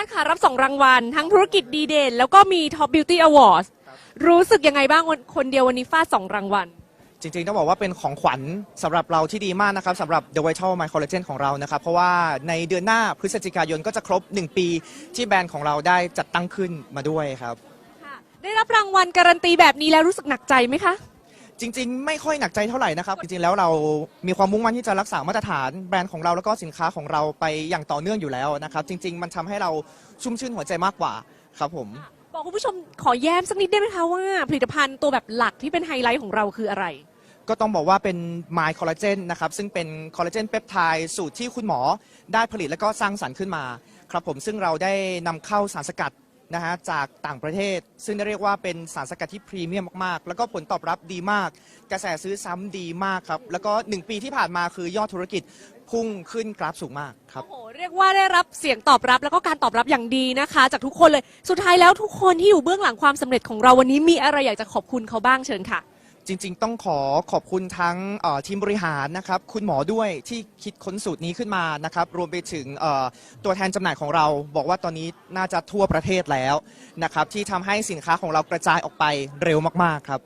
าษณ์ค่ะรับ2รางวัล ทั้งธุรกิจดีเด่น แล้วก็มี Top Beauty Awards รู้สึกยังไงบ้างวันคนเดียววันนี้ฟาด2รางวัล จริงๆ ต้องบอกว่าเป็นของขวัญสำหรับเราที่ดีมากนะครับสำหรับ The Vital My Collagen ของเรานะครับ เพราะว่าในเดือนหน้าพฤศจิกายนก็จะครบ 1 ปีที่แบรนด์ของเราได้จัดตั้งขึ้นมาด้วยครับค่ะได้รับรางวัลการันตีแบบนี้แล้วรู้สึกหนักใจไหมคะ จริง ๆ ไม่ค่อยหนักใจเท่าไหร่นะครับ จริง ๆ แล้วเรามีความมุ่งมั่นที่จะรักษามาตรฐานแบรนด์ของเราแล้วก็สินค้าของเราไปอย่างต่อเนื่องอยู่แล้วนะครับ จริง ๆ มันทำให้เราชุ่มชื่นหัวใจมากกว่าครับผม บอกคุณผู้ชมขอแย้มสักนิดได้ไหมคะว่า ผลิตภัณฑ์ตัวแบบหลักที่เป็นไฮไลท์ของเราคืออะไร ก็ต้องบอกว่าเป็น My Collagen นะครับ ซึ่งเป็นคอลลาเจนเปปไทด์สูตรที่คุณหมอได้ผลิตและก็สร้างสรรค์ขึ้นมา ครับผมซึ่งเราได้นำเข้าสารสกัด นะฮะจากต่างประเทศ ซึ่งได้เรียกว่าเป็นสารสกัดที่พรีเมียมมากๆ แล้วก็ผลตอบรับดีมาก กระแสซื้อซ้ำดีมากครับ แล้วก็ 1 ปีที่ผ่านมาคือยอดธุรกิจพุ่งขึ้นกราฟสูงมากครับ โอ้โหเรียกว่าได้รับเสียงตอบรับแล้วก็การตอบรับอย่างดีนะคะ จากทุกคนเลยสุดท้ายแล้วทุกคนที่อยู่เบื้องหลังความสำเร็จของเราวันนี้มีอะไรอยากจะขอบคุณเขาบ้างเชิญค่ะ จริงๆ ต้องขอขอบคุณทั้งทีมบริหารนะครับคุณหมอด้วยที่คิดค้นสูตรนี้ขึ้นมานะครับรวมไปถึงตัวแทนจำหน่ายของเรา บอกว่าตอนนี้น่าจะทั่วประเทศแล้วนะครับที่ทำให้สินค้าของเรากระจายออกไปเร็วมากๆครับ